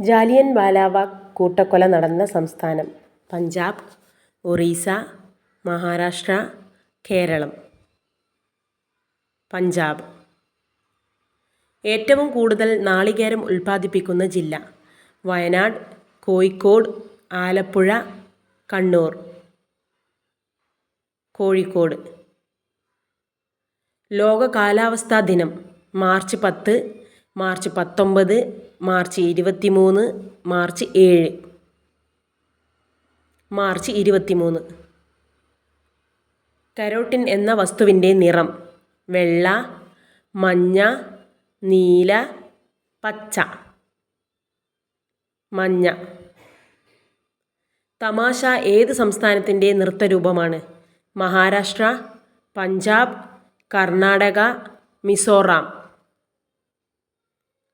ജാലിയൻ വാലാബാഗ് കൂട്ടക്കൊല നടന്ന സംസ്ഥാനം. പഞ്ചാബ് ഒറീസ മഹാരാഷ്ട്ര കേരളം. പഞ്ചാബ്. ഏറ്റവും കൂടുതൽ നാളികേരം ഉൽപ്പാദിപ്പിക്കുന്ന ജില്ല വയനാട് കോഴിക്കോട് ആലപ്പുഴ കണ്ണൂർ. കോഴിക്കോട്. ലോക കാലാവസ്ഥാ ദിനം മാർച്ച് പത്ത് മാർച്ച് പത്തൊമ്പത് മാർച്ച് ഇരുപത്തി മൂന്ന് മാർച്ച് ഏഴ്. മാർച്ച് ഇരുപത്തി മൂന്ന് കരോട്ടിൻ എന്ന വസ്തുവിന്റെ നിറം വെള്ള മഞ്ഞ നീല പച്ച. മഞ്ഞ. തമാശ ഏത് സംസ്ഥാനത്തിന്റെ നൃത്തരൂപമാണ്? മഹാരാഷ്ട്ര പഞ്ചാബ് കർണാടക മിസോറാം.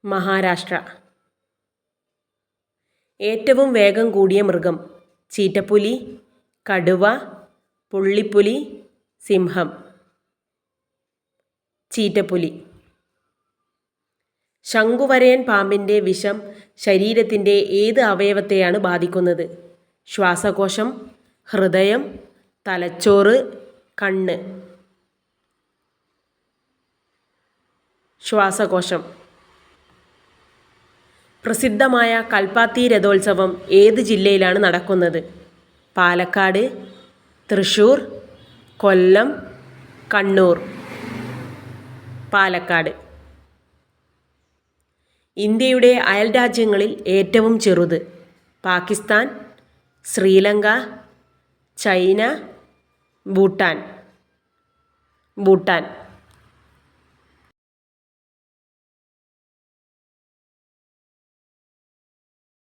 മഹാരാഷ്ട്ര. ഏറ്റവും വേഗം കൂടിയ മൃഗം ചീറ്റപ്പുലി കടുവ പുള്ളിപ്പുലി സിംഹം. ചീറ്റപ്പുലി. ശംഖുവരയൻ പാമ്പിന്റെ വിഷം ശരീരത്തിന്റെ ഏത് അവയവത്തെയാണ് ബാധിക്കുന്നത്? ശ്വാസകോശം ഹൃദയം തലച്ചോറ് കണ്ണ്. ശ്വാസകോശം. പ്രസിദ്ധമായ കൽപ്പാത്തി രഥോത്സവം ഏത് ജില്ലയിലാണ് നടക്കുന്നത്? പാലക്കാട് തൃശ്ശൂർ കൊല്ലം കണ്ണൂർ. പാലക്കാട്. ഇന്ത്യയുടെ അയൽ രാജ്യങ്ങളിൽ ഏറ്റവും ചെറുത് പാകിസ്ഥാൻ ശ്രീലങ്ക ചൈന ഭൂട്ടാൻ. ഭൂട്ടാൻ.